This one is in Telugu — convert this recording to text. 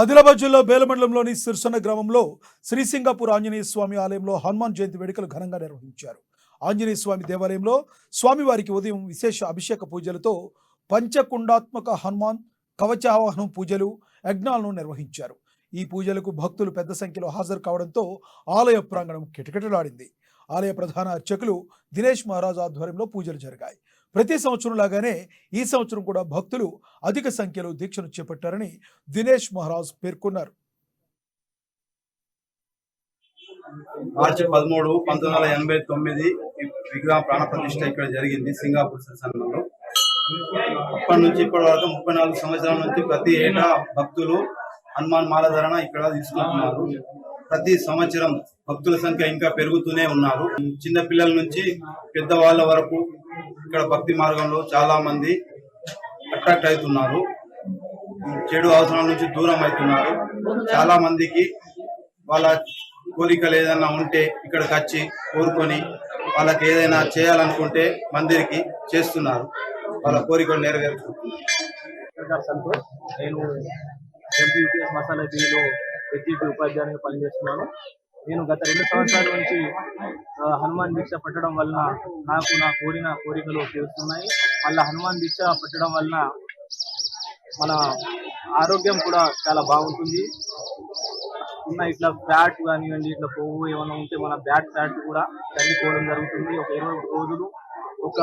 ఆదిలాబాద్ జిల్లా బేలమండలంలోని సిర్సన్న గ్రామంలో శ్రీసింగాపూర్ ఆంజనేయ స్వామి ఆలయంలో హనుమాన్ జయంతి వేడుకలు ఘనంగా నిర్వహించారు. ఆంజనేయ స్వామి దేవాలయంలో స్వామివారికి ఉదయం విశేష అభిషేక పూజలతో పంచకుండాత్మక హనుమాన్ కవచావాహనం పూజలు యజ్ఞాలను నిర్వహించారు. ఈ పూజలకు భక్తులు పెద్ద సంఖ్యలో హాజరు కావడంతో ఆలయ ప్రాంగణం కిటకిటలాడింది. ఆలయ ప్రధాన అర్చకులు దినేష్ మహారాజ్ ఆధ్వర్యంలో పూజలు జరిగాయి. ప్రతి సంవత్సరం లాగానే ఈ సంవత్సరం కూడా భక్తులు అధిక సంఖ్యలో దీక్షను చేపట్టారని దినేష్ మహారాజ్ పేర్కొన్నారు. మార్చి పదమూడు పంతొమ్మిది వందల ఎనభై తొమ్మిది విగ్రహ ప్రాణ ప్రతిష్ట ఇక్కడ జరిగింది సింగాపూర్ సంస్థలో అప్పటి నుంచి ఇప్పటి వరకు ముప్పై నాలుగు సంవత్సరాల నుంచి ప్రతి ఏటా భక్తులు హనుమాన్ మాలధారణ ఇక్కడ తీసుకుంటున్నారు. ప్రతి సంవత్సరం భక్తుల సంఖ్య ఇంకా పెరుగుతూనే ఉన్నారు. చిన్న పిల్లల నుంచి పెద్దవాళ్ళ వరకు ఇక్కడ భక్తి మార్గంలో చాలా మంది అట్రాక్ట్ అవుతున్నారు. చెడు అవసరాల నుంచి దూరం అవుతున్నారు. చాలా మందికి వాళ్ళ కోరికలు ఏదైనా ఉంటే ఇక్కడికి వచ్చి కోరుకొని వాళ్ళకి ఏదైనా చేయాలనుకుంటే మందిరికి చేస్తున్నారు. వాళ్ళ కోరికలు నెరవేరుతున్నారు. సంతోష్ నేను ఎంపీయూపీఎస్ మసాలా టీలో హెచ్ఈపీ ఉపాధ్యాయునిగా పనిచేస్తున్నాను. నేను గత రెండు సంవత్సరాల నుంచి హనుమాన్ దీక్ష పట్టడం వలన నాకు నా కోరిన కోరికలు తీరుస్తున్నాయి. మళ్ళీ హనుమాన్ దీక్ష పట్టడం వలన మన ఆరోగ్యం కూడా చాలా బాగుంటుంది. ఉన్న ఇట్లా ఫ్యాట్ కానివ్వండి ఇట్లా కొవ్వు ఏమైనా ఉంటే మన బ్యాడ్ ఫ్యాట్ కూడా తగ్గిపోవడం జరుగుతుంది. ఒక ఇరవై రోజులు ఒక